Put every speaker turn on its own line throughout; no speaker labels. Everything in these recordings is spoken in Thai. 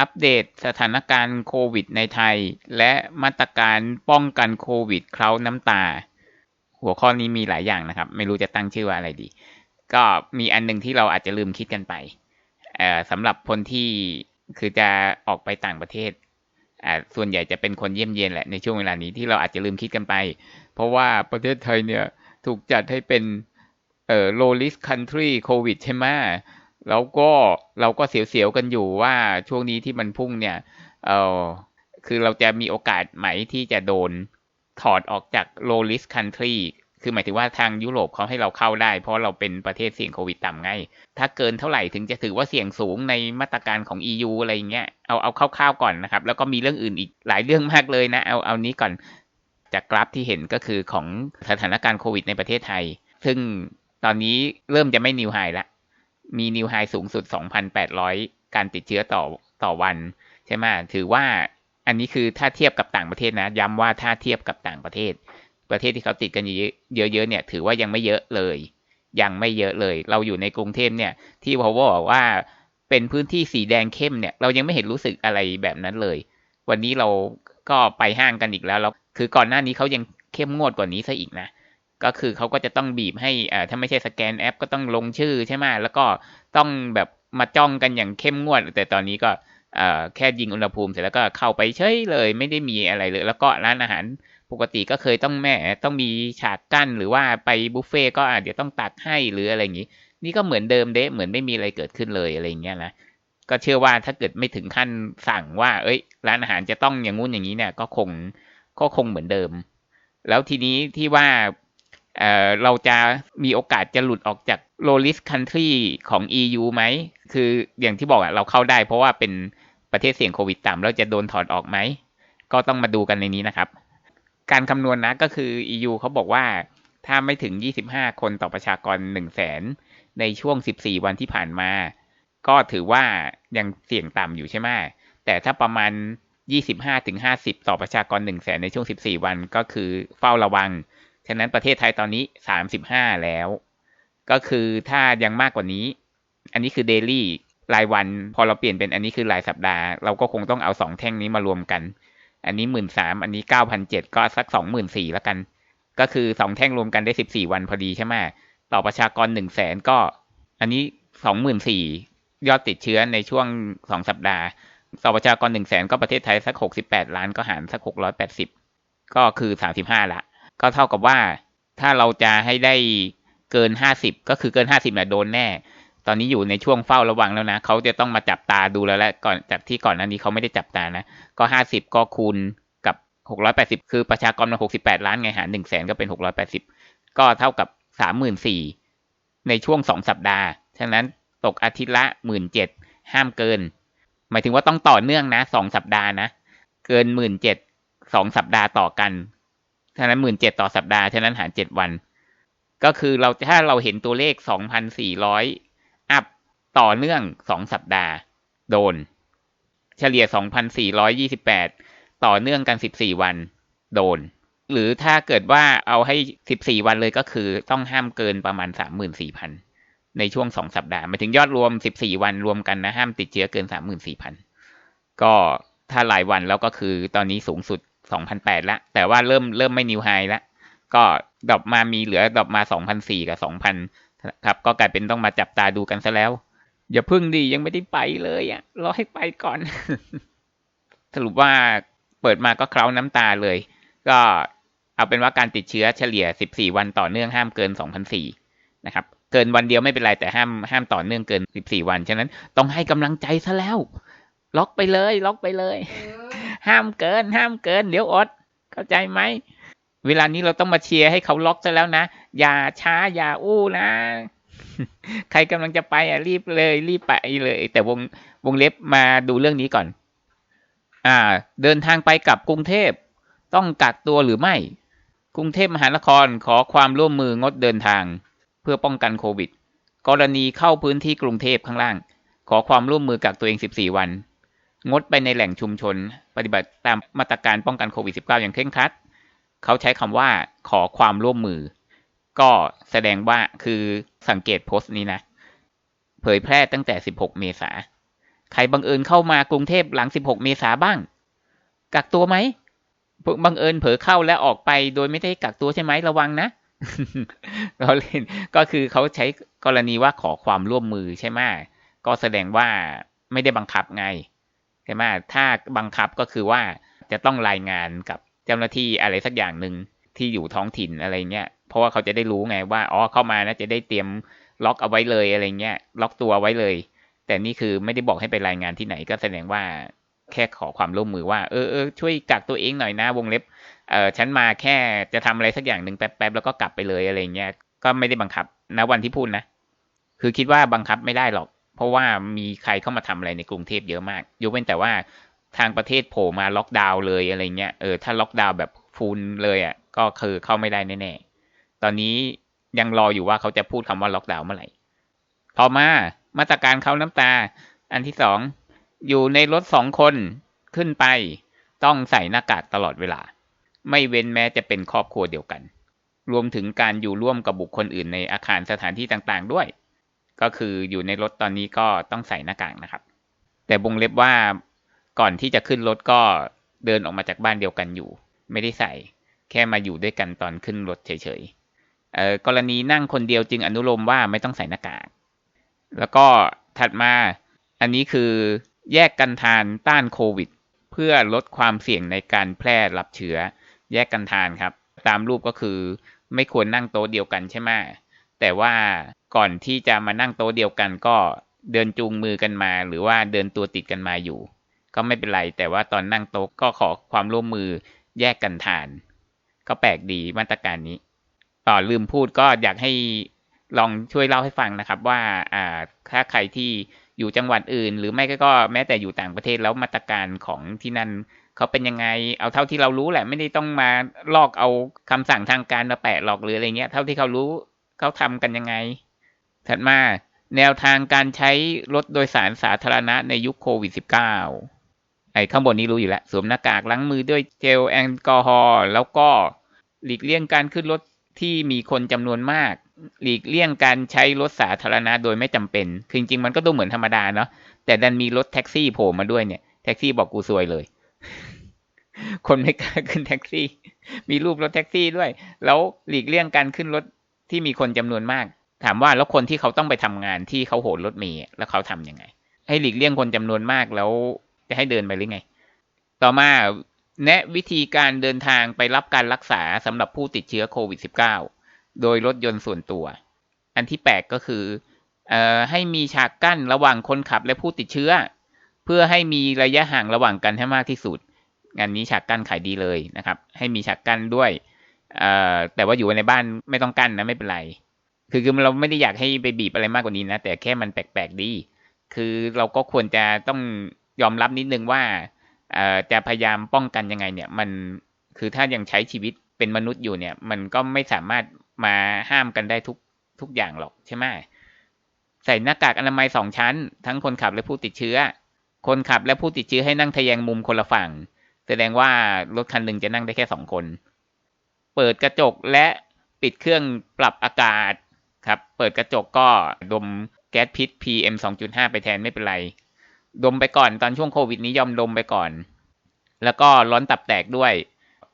อัปเดตสถานการณ์โควิดในไทย และมาตรการป้องกันโควิดเคล้าน้ำตา หัวข้อนี้มีหลายอย่างนะครับ ไม่รู้จะตั้งชื่อว่าอะไรดี ก็มีอันหนึ่งที่เราอาจจะลืมคิดกันไปสำหรับคนที่คือจะออกไปต่างประเทศ ส่วนใหญ่จะเป็นคนเยี่ยมเยียนแหละในช่วงเวลานี้ที่เราอาจจะลืมคิดกันไป เพราะว่าประเทศไทยเนี่ยถูกจัดให้เป็นเอ่อ low risk country โควิดใช่ไหม แล้วก็เราก็เสียวๆกันอยู่ว่าช่วงนี้ที่มันพุ่งเนี่ย เออคือเราจะมีโอกาสไหมที่จะโดนถอดออกจาก low risk country คือหมายถึงว่าทางยุโรปเขาให้เราเข้าได้ เพราะเราเป็นประเทศเสี่ยงโควิดต่ำไง ถ้าเกินเท่าไหร่ถึงจะถือว่าเสี่ยงสูงในมาตรการของ EU อะไรเงี้ย เอาเอาคร่าวๆก่อนนะครับ แล้วก็มีเรื่องอื่นอีกหลายเรื่องมากเลยนะ เอาเอานี้ก่อน จากกราฟที่เห็นก็คือของสถานการณ์โควิดในประเทศไทย ซึ่งตอนนี้เริ่มจะไม่นิวไฮละ มีนิวไฮสูงสุด 2,800 การติดเชื้อต่อต่อวัน ใช่ไหมถือว่าอันนี้คือถ้าเทียบกับต่างประเทศนะ ย้ำว่าถ้าเทียบกับต่างประเทศ ประเทศที่เขาติดกันเยอะๆเนี่ย ถือว่ายังไม่เยอะเลย ยังไม่เยอะเลย เราอยู่ในกรุงเทพเนี่ย ที่พอบอกว่าเป็นพื้นที่สีแดงเข้มเนี่ย เรายังไม่เห็นรู้สึกอะไรแบบนั้นเลย วันนี้เราก็ไปห้างกันอีกแล้วแล้วคือก่อนหน้านี้เขายังเข้มงวดกว่านี้ซะอีกนะ ก็คือเขาก็จะต้องบีบให้อ่าถ้าไม่ใช่สแกนแอปก็ต้องลงชื่อใช่ไหมแล้วก็ต้องแบบมาจ้องกันอย่างเข้มงวด แต่ตอนนี้ก็แค่ยิงอุณหภูมิเสร็จแล้วก็เข้าไปเฉยเลย ไม่ได้มีอะไรเลย แล้วก็ร้านอาหารปกติก็เคยต้องแม่ต้องมีฉากกั้นหรือว่าไปบุฟเฟ่ก็อาจจะต้องตักให้หรืออะไรอย่างนี้ นี่ก็เหมือนเดิมเด้เหมือนไม่มีอะไรเกิดขึ้นเลยอะไรอย่างเงี้ยนะก็เชื่อว่าถ้าเกิดไม่ถึงขั้นสั่งว่า เอ้ย ร้านอาหารจะต้องอย่างงู้นอย่างนี้เนี่ย ก็คงก็คงเหมือนเดิม แล้วทีนี้ที่ว่า เเราจะมีโอกาสจะหลุดออกจาก low risk country ของ EU ไหม คืออย่างที่บอกอะเราเข้าได้เพราะว่าเป็นประเทศเสี่ยงโควิดต่ำแล้วจะโดนถอดออกไหม ก็ต้องมาดูกันในนี้นะครับ การคำนวณนนะก็คือ EU เขาบอกว่าถ้าไม่ถึง 25 คนต่อประชากร 1 0 0 0 0แสนในช่วง 14 วันที่ผ่านมา ก็ถือว่ายังเสี่ยงต่ำอยู่ใช่ไหมแต่ถ้าประมาณ 25-50 ต่อประชากร 1 0 0 0 0แสนในช่วง 14 วันก็คือเฝ้าระวัง ฉะนั้นประเทศไทยตอนนี้35แล้ว ก็คือถ้ายังมากกว่านี้ อันนี้คือเดลี่รายวัน พอเราเปลี่ยนเป็นอันนี้คือรายสัปดาห์ เราก็คงต้องเอา2แท่งนี้มารวมกัน อันนี้หมื่นสามอันนี้เก้าพันเจ็ดก็สักสองหมื่นสี่แล้วกัน ก็คือสองแท่งรวมกันได้สิบสี่วันพอดีใช่ไหมต่อประชากรหนึ่งแสนก็ อันนี้สองหมื่นสี่ยอดติดเชื้อในช่วงสองสัปดาห์ ต่อประชากรหนึ่งแสนก็ประเทศไทยสักหกสิบแปดล้านก็หารสักหกร้อยแปดสิบก็คือสามสิบห้าละ ก็เท่ากับว่าถ้าเราจะให้ได้เกินห้าสิบก็คือเกินห้าสิบเนี่ยโดนแน่ ตอนนี้อยู่ในช่วงเฝ้าระวังแล้วนะเขาจะต้องมาจับตาดูแล้วแหละก่อนจากที่ก่อนหน้านี้เขาไม่ได้จับตานะ ก็ห้าสิบก็คูณกับหกร้อยแปดสิบคือประชากรมันหกสิบแปดล้านไงหารหนึ่งแสนก็เป็นหกร้อยแปดสิบก็เท่ากับสามหมื่นสี่ในช่วงสองสัปดาห์ ฉะนั้นตกอาทิตย์ละหมื่นเจ็ดห้ามเกิน หมายถึงว่าต้องต่อเนื่องนะสองสัปดาห์นะ เกินหมื่นเจ็ดสองสัปดาห์ต่อกัน ฉะนั้นหมื่นเจ็ดต่อสัปดาห์ ฉะนั้นหารเจ็ดวัน ก็คือเราถ้าเราเห็นตัวเลขสองพันสี่ร้อยอัพต่อเนื่องสองสัปดาห์ โดน เฉลี่ย2,428ต่อเนื่องกัน14วัน โดน หรือถ้าเกิดว่าเอาให้14วันเลยก็คือต้องห้ามเกินประมาณ34,000ในช่วง2สัปดาห์มาถึงยอดรวม14วันรวมกันนะห้ามติดเชื้อเกิน34,000ก็ถ้าหลายวันแล้วก็คือตอนนี้สูงสุด 2,008ละแต่ว่าเริ่มเริ่มไม่นิวไฮละก็ดรอปมามีเหลือดรอปมา2,004กับ2,000ครับ ก็กลายเป็นต้องมาจับตาดูกันซะแล้ว อย่าพึ่งดียังไม่ได้ไปเลยอะรอให้ไปก่อน สรุปว่าเปิดมาก็เคล้าน้ำตาเลย ก็เอาเป็นว่าการติดเชื้อเฉลี่ย 14 วันต่อเนื่องห้ามเกิน2,004นะครับเกินวันเดียวไม่เป็นไรแต่ห้ามห้ามต่อเนื่องเกิน 14 วัน ฉะนั้นต้องให้กำลังใจซะแล้ว ล็อกไปเลย ล็อกไปเลย ห้ามเกิน ห้ามเกิน เดี๋ยวอด เข้าใจไหม เวลานี้เราต้องมาเชียร์ให้เขาล็อกซะแล้วนะ อย่าช้า อย่าอู้นะ ใครกำลังจะไปอะรีบเลย รีบไปเลย แต่วงวงเล็บมาดูเรื่องนี้ก่อน อ่า เดินทางไปกับกรุงเทพ ต้องกักตัวหรือไม่ กรุงเทพมหานครขอความร่วมมืองดเดินทาง เพื่อป้องกันโควิด กรณีเข้าพื้นที่กรุงเทพข้างล่าง ขอความร่วมมือกักตัวเอง 14 วัน งดไปในแหล่งชุมชน ปฏิบัติตามมาตรการป้องกันโควิด -19 อย่างเคร่งครัด เขาใช้คำว่าขอความร่วมมือ ก็แสดงว่าคือสังเกตโพสต์นี้นะ เผยแพร่ตั้งแต่ 16 เมษา ใครบังเอิญเข้ามากรุงเทพหลัง 16 เมษาบ้าง กักตัวไหม บังเอิญเผลอเข้าแล้วออกไปโดยไม่ได้กักตัวใช่ไหมระวังนะเราเล่นก็คือเขาใช้กรณีว่าขอความร่วมมือใช่ไหมก็แสดงว่าไม่ได้บังคับไง ใช่ไหมถ้าบังคับก็คือว่าจะต้องรายงานกับเจ้าหน้าที่อะไรสักอย่างหนึ่งที่อยู่ท้องถิ่นอะไรเงี้ย เพราะว่าเขาจะได้รู้ไงว่าอ๋อเข้ามานะจะได้เตรียมล็อกเอาไว้เลยอะไรเงี้ย ล็อกตัวไว้เลย แต่นี่คือไม่ได้บอกให้ไปรายงานที่ไหนก็แสดงว่าแค่ขอความร่วมมือว่าเออเออช่วยกักตัวเองหน่อยนะวงเล็บเออฉันมาแค่จะทำอะไรสักอย่างหนึ่งแป๊บๆแล้วก็กลับไปเลยอะไรเงี้ยก็ไม่ได้บังคับนะวันที่พูดนะ คือคิดว่าบังคับไม่ได้หรอก เพราะว่ามีใครเข้ามาทำอะไรในกรุงเทพเยอะมาก ยกเว้นแต่ว่าทางประเทศโผล่มาล็อกดาวน์เลยอะไรเงี้ย เออ ถ้าล็อกดาวน์แบบฟูลเลยอะ ก็คือเข้าไม่ได้แน่ๆ ตอนนี้ยังรออยู่ว่าเขาจะพูดคำว่าล็อกดาวน์เมื่อไหร่ ต่อมามาตรการเขาน้ำตา อันที่สอง อยู่ในรถสองคนขึ้นไป ต้องใส่หน้ากากตลอดเวลา ไม่เว้นแม้จะเป็นครอบครัวเดียวกัน รวมถึงการอยู่ร่วมกับบุคคลอื่นในอาคารสถานที่ต่างๆด้วย ก็คืออยู่ในรถตอนนี้ก็ต้องใส่หน้ากากนะครับ แต่บงเล็บว่าก่อนที่จะขึ้นรถก็เดินออกมาจากบ้านเดียวกันอยู่ ไม่ได้ใส่ แค่มาอยู่ด้วยกันตอนขึ้นรถเฉยๆกรณีนั่งคนเดียวจึงอนุโลมว่าไม่ต้องใส่หน้ากาก แล้วก็ถัดมาอันนี้คือแยกกันทานต้านโควิด เพื่อลดความเสี่ยงในการแพร่รับเชื้อ แยกกันทานครับ ตามรูปก็คือไม่ควรนั่งโต๊ะเดียวกันใช่ไหม แต่ว่าก่อนที่จะมานั่งโต๊ะเดียวกันก็เดินจูงมือกันมา หรือว่าเดินตัวติดกันมาอยู่ ก็ไม่เป็นไร แต่ว่าตอนนั่งโต๊ะก็ขอความร่วมมือแยกกันทาน ก็แปลกดีมาตรการนี้ต่อลืมพูดก็อยากให้ลองช่วยเล่าให้ฟังนะครับ ว่าอ่าถ้าใครที่อยู่จังหวัดอื่น หรือไม่ก็แม้แต่อยู่ต่างประเทศแล้วมาตรการของที่นั่นเขาเป็นยังไง เอาเท่าที่เรารู้แหละ ไม่ได้ต้องมาลอกเอาคำสั่งทางการมาแปะหลอกหรืออะไรเงี้ย เท่าที่เขารู้ เขาทำกันยังไง ถัดมาแนวทางการใช้รถโดยสารสาธารณะในยุคโควิด -19 ไอ้ข้างบนนี้รู้อยู่แล้วสวมหน้ากากล้างมือด้วยเจลแอลกอฮอล์แล้วก็หลีกเลี่ยงการขึ้นรถที่มีคนจำนวนมาก หลีกเลี่ยงการใช้รถสาธารณะโดยไม่จำเป็น คือจริงๆมันก็ดูเหมือนธรรมดาเนาะแต่ดันมีรถแท็กซี่โผล่มาด้วยเนี่ยแท็กซี่บอกกูซวยเลย คนไม่กล้าขึ้นแท็กซี่ มีรูปรถแท็กซี่ด้วย แล้วหลีกเลี่ยงการขึ้นรถ ที่มีคนจำนวนมาก ถามว่าแล้วคนที่เขาต้องไปทำงานที่เขาโหนรถเมล์แล้วเขาทํำยังไง ให้หลีกเลี่ยงคนจำนวนมากแล้วจะให้เดินไปหรือไง ต่อมาแนะวิธีการเดินทางไปรับการรักษาสำหรับผู้ติดเชื้อโควิด -19 โดยรถยนต์ส่วนตัว อันที่แปลกก็คืออให้มีฉากกั้นระหว่างคนขับและผู้ติดเชื้อ เพื่อให้มีระยะห่างระหว่างกันให้มากที่สุด งานนี้ฉากกั้นขายดีเลยนะครับ ให้มีฉากกั้นด้วย แต่ว่าอยู่ในบ้านไม่ต้องกั้นนะไม่เป็นไร คือคือเราไม่ได้อยากให้ไปบีบอะไรมากกว่านี้นะ แต่แค่มันแปลกๆดี คือเราก็ควรจะต้องยอมรับนิดนึงว่าจะพยายามป้องกันยังไงเนี่ย มันคือถ้ายังใช้ชีวิตเป็นมนุษย์อยู่เนี่ย มันก็ไม่สามารถมาห้ามกันได้ทุกทุกอย่างหรอกใช่ไหมใส่หน้ากากอนามัยสองชั้น ทั้งคนขับและผู้ติดเชื้อ คนขับและผู้ติดเชื้อให้นั่งทะแยงมุมคนละฝั่ง แสดงว่ารถคันหนึ่งจะนั่งได้แค่สองคน เปิดกระจกและปิดเครื่องปรับอากาศครับ เปิดกระจกก็ดมแก๊สพิษ PM 2.5 ไปแทนไม่เป็นไร ดมไปก่อนตอนช่วงโควิดนี้ยอมดมไปก่อน แล้วก็ร้อนตับแตกด้วย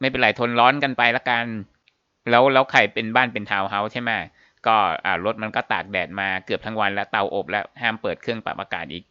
ไม่เป็นไรทนร้อนกันไปละกัน แล้วแล้วใครเป็นบ้านเป็นทาวน์เฮาส์ใช่ไหมก็อ่ารถมันก็ตากแดดมาเกือบทั้งวันแล้วเตาอบแล้วห้ามเปิดเครื่องปรับอากาศอีก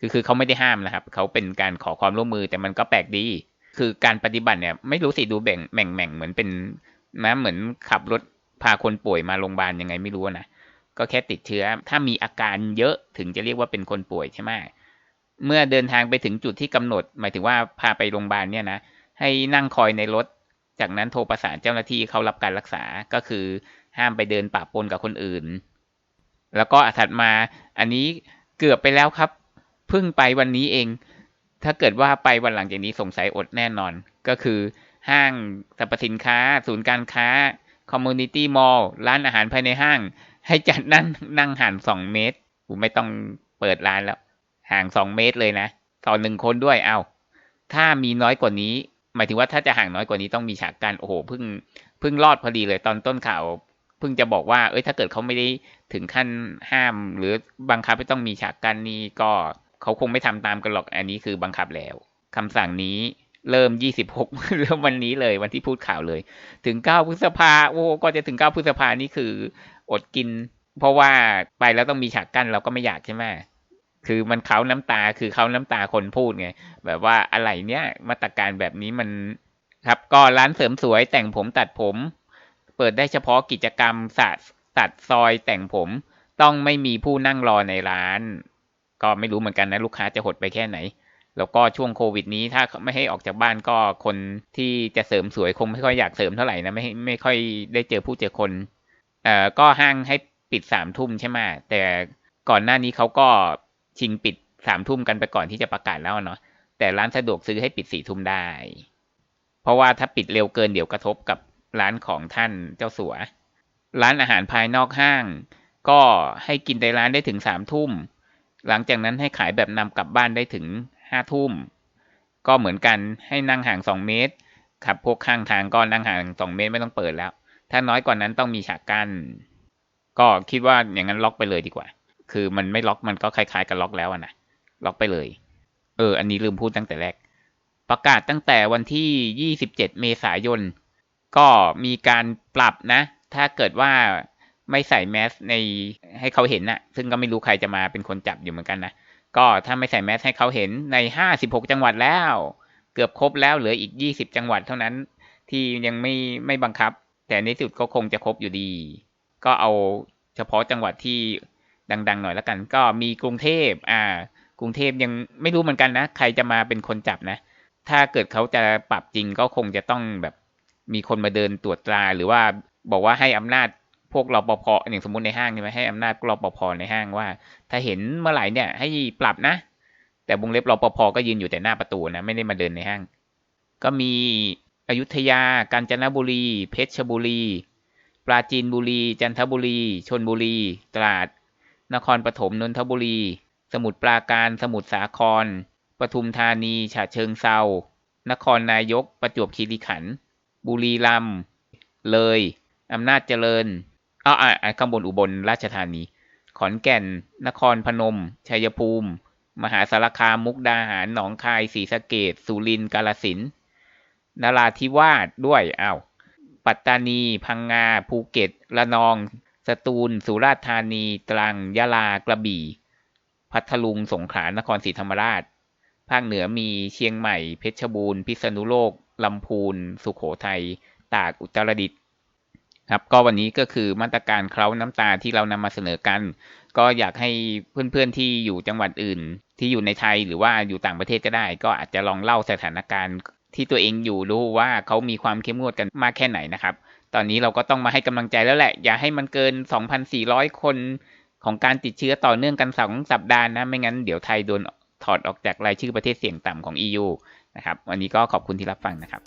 คือคือเขาไม่ได้ห้ามนะครับ เขาเป็นการขอความร่วมมือแต่มันก็แปลกดี คือการปฏิบัติเนี่ย ไม่รู้สิดูแบ่งแม่งแม่งเหมือนเป็นนะเหมือนขับรถพาคนป่วยมาโรงพยาบาลยังไงไม่รู้นะก็แค่ติดเชื้อ ถ้ามีอาการเยอะถึงจะเรียกว่าเป็นคนป่วยใช่ไหมเมื่อเดินทางไปถึงจุดที่กำหนด หมายถึงว่าพาไปโรงพยาบาลเนี่ยนะให้นั่งคอยในรถ จากนั้นโทรประสานเจ้าหน้าที่เขารับการรักษาก็คือห้ามไปเดินปะปนกับคนอื่น แล้วก็ถัดมา อันนี้เกือบไปแล้วครับ เพิ่งไปวันนี้เอง ถ้าเกิดว่าไปวันหลังจากนี้สงสัยอดแน่นอน ก็คือห้างสรรพสินค้า ศูนย์การค้าคอมมูนิตี้มอลล์ร้านอาหารภายในห้าง ให้จัดนั่งนั่งห่างสองเมตรผมไม่ต้องเปิดร้านแล้ว ห่างสองเมตรเลยนะต่อหนึ่งคนด้วยเอา ถ้ามีน้อยกว่านี้ หมายถึงว่าถ้าจะห่างน้อยกว่านี้ต้องมีฉากกันโอ้โหเพิ่งเพิ่งรอดพอดีเลยตอนต้นข่าวเพิ่งจะบอกว่า เอ้ยถ้าเกิดเขาไม่ได้ถึงขั้นห้าม หรือบังคับให้ต้องมีฉากกันนี่ก็ เขาคงไม่ทำตามกันหรอกอันนี้คือบังคับแล้วคำสั่งนี้เริ่ม 26 เริ่มวันนี้เลยวันที่พูดข่าวเลย ถึง 9 พฤษภาโอ้ก็จะถึง 9 พฤษภานี่คืออดกิน เพราะว่าไปแล้วต้องมีฉากกั้นเราก็ไม่อยากใช่ไหมคือมันเขาน้ำตาคือเขาน้ำตาคนพูดไง แบบว่าอะไรเนี้ยมาตรการแบบนี้มันครับ ก็ร้านเสริมสวยแต่งผมตัดผม เปิดได้เฉพาะกิจกรรมสัตตัดซอยแต่งผม ต้องไม่มีผู้นั่งรอในร้าน ก็ไม่รู้เหมือนกันนะลูกค้าจะหดไปแค่ไหน แล้วก็ช่วงโควิดนี้ถ้าไม่ให้ออกจากบ้านก็คนที่จะเสริมสวยคงไม่ค่อยอยากเสริมเท่าไหร่นะไม่ไม่ค่อยได้เจอผู้เจอคนเอ่อก็ห้างให้ปิดสามทุ่มใช่ไหมแต่ก่อนหน้านี้เขาก็ชิงปิดสามทุ่มกันไปก่อนที่จะประกาศแล้วเนาะแต่ร้านสะดวกซื้อให้ปิดสี่ทุ่มได้ เพราะว่าถ้าปิดเร็วเกินเดี๋ยวกระทบกับร้านของท่านเจ้าสัว ร้านอาหารภายนอกห้าง ก็ให้กินในร้านได้ถึงสามทุ่ม หลังจากนั้นให้ขายแบบนำกลับบ้านได้ถึงห้าทุ่ม ก็เหมือนกันให้นั่งห่างสองเมตรครับพวกข้างทางก็นั่งห่างสองเมตรไม่ต้องเปิดแล้ว ถ้าน้อยกว่านั้นต้องมีฉากกั้น ก็คิดว่าอย่างนั้นล็อกไปเลยดีกว่า คือมันไม่ล็อกมันก็คล้ายๆกับล็อกแล้วนะล็อกไปเลย เออ อันนี้ลืมพูดตั้งแต่แรก ประกาศตั้งแต่วันที่ 27 เมษายน ก็มีการปรับนะ ถ้าเกิดว่า ไม่ใส่แมสในให้เขาเห็นนะซึ่งก็ไม่รู้ใครจะมาเป็นคนจับอยู่เหมือนกันนะ ก็ถ้าไม่ใส่แมสให้เขาเห็นใน 56 จังหวัดแล้ว เกือบครบแล้วเหลืออีก 20 จังหวัดเท่านั้น ที่ยังไม่ไม่บังคับ แต่ในที่สุดก็คงจะครบอยู่ดี ก็เอาเฉพาะจังหวัดที่ดัง ๆ หน่อยแล้วกัน ก็มีกรุงเทพอ่ากรุงเทพยังไม่รู้เหมือนกันนะ ใครจะมาเป็นคนจับนะ ถ้าเกิดเขาจะปรับจริงก็คงจะต้องแบบมีคนมาเดินตรวจตราหรือว่าบอกว่าให้อำนาจ พวกรปภอย่างสมมติในห้างใช่ไหมให้อำนาจรปภในห้างว่า ถ้าเห็นเมื่อไหร่เนี่ย ให้ปรับนะ แต่วงเล็บรปภก็ยืนอยู่แต่หน้าประตูนะไม่ได้มาเดินในห้าง ก็มีอยุธยา กาญจนบุรี เพชรบุรี ปราจีนบุรี จันทบุรี ชนบุรี ตราด นครปฐม นนทบุรี สมุทรปราการ สมุทรสาคร ปทุมธานี ฉะเชิงเซา นครนายก ประจวบคีรีขันธ์ บุรีรัมย์ เลย อำนาจเจริญ อ้าอ่าข้างบนอุบลราชธานี ขอนแก่น นครพนม ชัยภูมิ มหาสารคาม มุกดาหาร หนองคาย ศรีสะเกดสุรินทร์กาฬสินธุ์นราธิวาสด้วยอ้าวปัตตานี พังงา ภูเก็ต ระนอง สตูล สุราษฎร์ธานี ตรัง ยะลา กระบี่ พัทลุง สงขลา นครศรีธรรมราช ภาคเหนือมีเชียงใหม่ เพชรบูรณ์ พิษณุโลก ลำพูน สุขโขทัย ตาก อุตรดิตถ์ ครับก็วันนี้ก็คือมาตรการเคล้าน้ำตาที่เรานำมาเสนอกัน ก็อยากให้เพื่อนๆที่อยู่จังหวัดอื่น ที่อยู่ในไทยหรือว่าอยู่ต่างประเทศก็ได้ ก็อาจจะลองเล่าสถานการณ์ที่ตัวเองอยู่ดูว่าเขามีความเข้มงวดกันมากแค่ไหนนะครับ ตอนนี้เราก็ต้องมาให้กำลังใจแล้วแหละ อย่าให้มันเกิน 2,400 คนของการติดเชื้อต่อเนื่องกัน2สัปดาห์นะไม่งั้นเดี๋ยวไทยโดนถอดออกจากรายชื่อประเทศเสี่ยงต่ำของ EU นะครับวันนี้ก็ขอบคุณที่รับฟังนะครับ